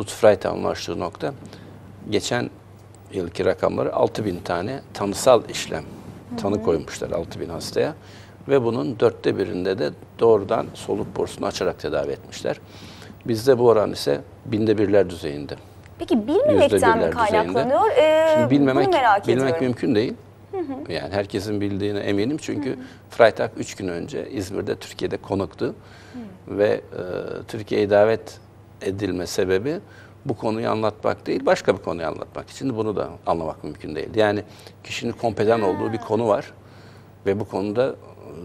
Lutf Freitag'ın ulaştığı nokta geçen yılki rakamları 6000 tane tanısal işlem tanı koymuşlar 6000 hastaya ve bunun dörtte birinde de doğrudan soluk borusunu açarak tedavi etmişler. Bizde bu oran ise binde birler düzeyinde. Peki bilmemekten mi kaynaklanıyor? Ee, Şimdi bilmemek, merak bilmek ediyorum. mümkün değil. Yani herkesin bildiğine eminim çünkü Freitag 3 gün önce İzmir'de Türkiye'de konuktu ve e, Türkiye'ye davet edilme sebebi bu konuyu anlatmak değil, başka bir konuyu anlatmak için bunu da anlamak mümkün değil. Yani kişinin kompetan olduğu bir konu var ve bu konuda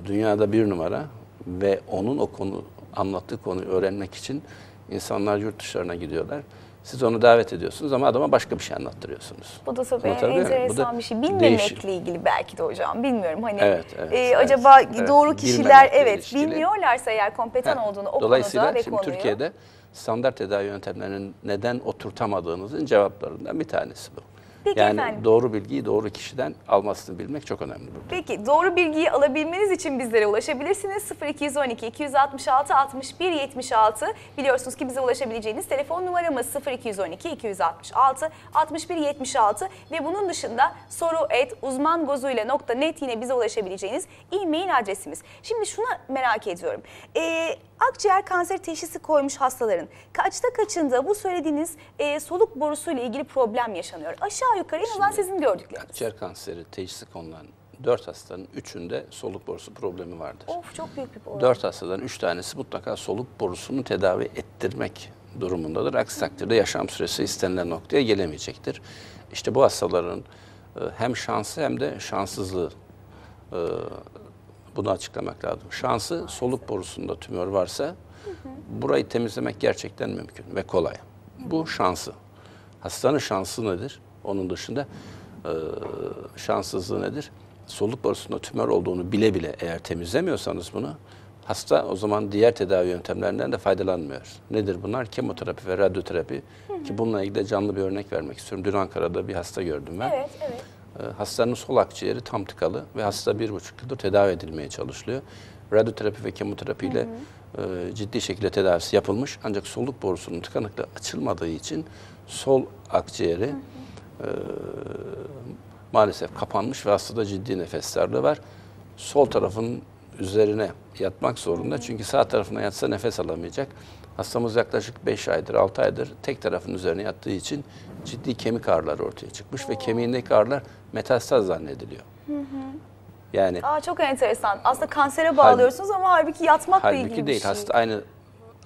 dünyada bir numara ve onun o konu anlattığı konuyu öğrenmek için insanlar yurt dışlarına gidiyorlar. Siz onu davet ediyorsunuz ama adama başka bir şey anlattırıyorsunuz. Bu da tabii? Bu enteresan da bir şey. Bilmemekle ilgili belki de hocam. Bilmiyorum hani Evet, evet, e, evet, acaba evet. doğru Bilmemekle kişiler evet ilişkili. bilmiyorlarsa eğer kompetan Ha, olduğunu o Dolayısıyla konuda ve şimdi konuyu. Türkiye'de standart tedavi yöntemlerinin neden oturtamadığınızın cevaplarından bir tanesi bu. Peki yani efendim. doğru bilgiyi doğru kişiden almasını bilmek çok önemli burada. Peki doğru bilgiyi alabilmeniz için bizlere ulaşabilirsiniz. 0212 266 61 76 biliyorsunuz ki bize ulaşabileceğiniz telefon numaramız 0212 266 61 76 ve bunun dışında soru et uzmangozuyla.net yine bize ulaşabileceğiniz e-mail adresimiz. Şimdi şunu merak ediyorum. Ee, akciğer kanseri teşhisi koymuş hastaların kaçta kaçında bu söylediğiniz e, soluk borusuyla ilgili problem yaşanıyor? Aşağı yukarı en azından sizin gördükleriniz. Akciğer kanseri teşhisi konulan 4 hastanın 3'ünde soluk borusu problemi vardır. Of çok büyük bir problem. 4 hastadan 3 tanesi mutlaka soluk borusunu tedavi ettirmek durumundadır. Aksi takdirde yaşam süresi istenilen noktaya gelemeyecektir. İşte bu hastaların e, hem şansı hem de şanssızlığı e, bunu açıklamak lazım. Şansı soluk borusunda tümör varsa burayı temizlemek gerçekten mümkün ve kolay. Bu şansı. Hastanın şansı nedir? Onun dışında e, şanssızlığı nedir? Soluk borusunda tümör olduğunu bile bile eğer temizlemiyorsanız bunu hasta o zaman diğer tedavi yöntemlerinden de faydalanmıyor. Nedir bunlar? Kemoterapi ve radyoterapi. Ki bununla ilgili de canlı bir örnek vermek istiyorum. Dün Ankara'da bir hasta gördüm ben. Evet, evet. Ee, Hastanın sol akciğeri tam tıkalı ve hasta bir buçuk yıldır tedavi edilmeye çalışılıyor. Radyoterapi ve kemoterapiyle e, ciddi şekilde tedavisi yapılmış. Ancak soluk borusunun tıkanıklığı açılmadığı için sol akciğeri e, maalesef kapanmış ve hastada ciddi nefes darlığı var. Sol tarafın üzerine yatmak zorunda. Çünkü sağ tarafına yatsa nefes alamayacak. Hastamız yaklaşık 5 aydır, 6 aydır tek tarafın üzerine yattığı için ciddi kemik ağrıları ortaya çıkmış ve kemiğindeki ağrılar metastaz zannediliyor. Yani Aa, çok enteresan. Aslında kansere bağlıyorsunuz ama halbuki yatmakla ilgili halbuki bir değil. şey. Hasta aynı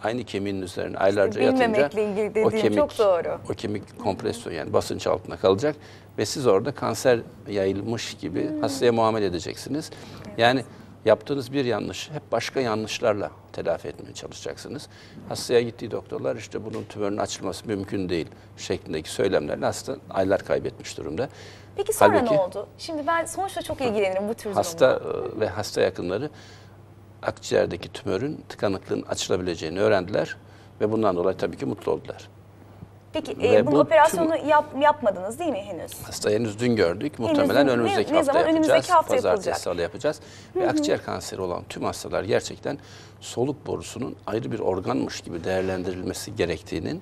aynı kemiğin üzerine aylarca yatınca bilmemekle ilgili o kemik çok doğru. o kemik kompresyon yani basınç altında kalacak ve siz orada kanser yayılmış gibi Hmm. hastaya muamele edeceksiniz. Yani yaptığınız bir yanlış hep başka yanlışlarla telafi etmeye çalışacaksınız. Hastaya gittiği doktorlar işte bunun tümörün açılması mümkün değil şeklindeki söylemlerle hasta aylar kaybetmiş durumda. Peki sonra Halbuki- ne oldu? Şimdi ben sonuçta çok ilgilenirim bu tür Hasta durumla. e, ve hasta yakınları akciğerdeki tümörün tıkanıklığın açılabileceğini öğrendiler ve bundan dolayı tabii ki mutlu oldular. Peki e, bunun bu operasyonu yap, yapmadınız değil mi henüz? Hasta henüz dün gördük. Muhtemelen dün- önümüzdeki ne- ne hafta zaman? yapacağız. Önümüzdeki hafta Pazartesi, yapılacak. salı yapacağız. Ve akciğer kanseri olan tüm hastalar gerçekten soluk borusunun ayrı bir organmış gibi değerlendirilmesi gerektiğinin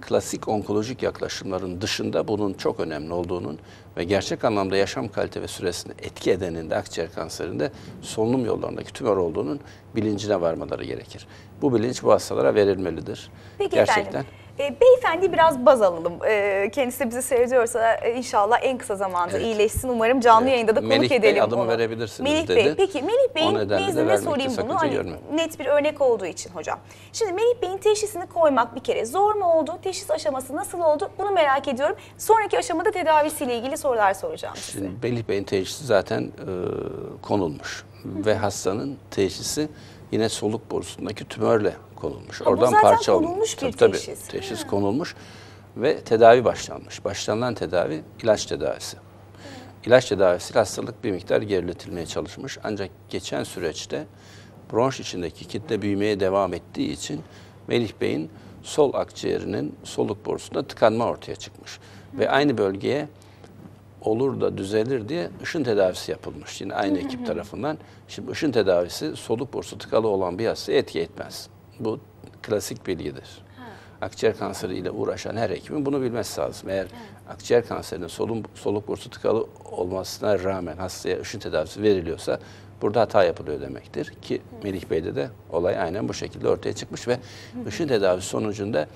klasik onkolojik yaklaşımların dışında bunun çok önemli olduğunun ve gerçek anlamda yaşam kalite ve süresini etki edenin de akciğer kanserinde solunum yollarındaki tümör olduğunun bilincine varmaları gerekir. Bu bilinç bu hastalara verilmelidir. Peki gerçekten. efendim. E, beyefendi biraz baz alalım. E, kendisi bizi seyrediyorsa e, inşallah en kısa zamanda Evet. iyileşsin. Umarım canlı Evet. yayında da konuk Melih Bey, edelim adımı onu. verebilirsiniz Melih dedi. Bey, peki Melih Bey'in nezdinde sorayım bunu. Hani net bir örnek olduğu için hocam. Şimdi Melih Bey'in teşhisini koymak bir kere zor mu oldu? Teşhis aşaması nasıl oldu? Bunu merak ediyorum. Sonraki aşamada tedavisiyle ilgili sorular soracağım size. Şimdi Melih Bey'in teşhisi zaten e, konulmuş ve hastanın teşhisi yine soluk borusundaki tümörle konulmuş. Ha, Oradan parça alınmış. Tabii, tabii, teşhis. teşhis konulmuş ve tedavi başlanmış. Başlanılan tedavi ilaç tedavisi. İlaç tedavisiyle hastalık bir miktar geriletilmeye çalışmış. Ancak geçen süreçte bronş içindeki kitle büyümeye devam ettiği için Melih Bey'in sol akciğerinin soluk borusunda tıkanma ortaya çıkmış. Ve aynı bölgeye olur da düzelir diye ışın tedavisi yapılmış yine aynı ekip tarafından. Şimdi ışın tedavisi soluk borusu tıkalı olan bir hastaya etki etmez. Bu klasik bilgidir. akciğer kanseriyle uğraşan her hekimin bunu bilmesi lazım. Eğer akciğer kanserinin solun, soluk borusu tıkalı olmasına rağmen hastaya ışın tedavisi veriliyorsa burada hata yapılıyor demektir. Ki Melih Bey'de de olay aynen bu şekilde ortaya çıkmış ve ışın tedavisi sonucunda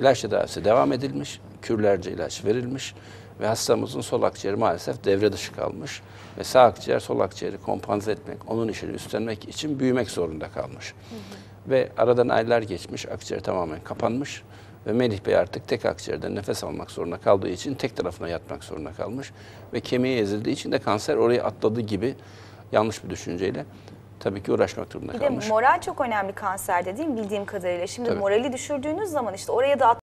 ilaç tedavisi devam edilmiş, kürlerce ilaç verilmiş ve hastamızın sol akciğeri maalesef devre dışı kalmış ve sağ akciğer sol akciğeri kompanze etmek, onun işini üstlenmek için büyümek zorunda kalmış. Ve aradan aylar geçmiş, akciğer tamamen kapanmış ve Melih Bey artık tek akciğerden nefes almak zorunda kaldığı için tek tarafına yatmak zorunda kalmış ve kemiği ezildiği için de kanser orayı atladı gibi yanlış bir düşünceyle tabii ki uğraşmak durumunda Bir de kalmış. moral çok önemli kanserde değil mi bildiğim kadarıyla. Şimdi Tabii. morali düşürdüğünüz zaman işte oraya da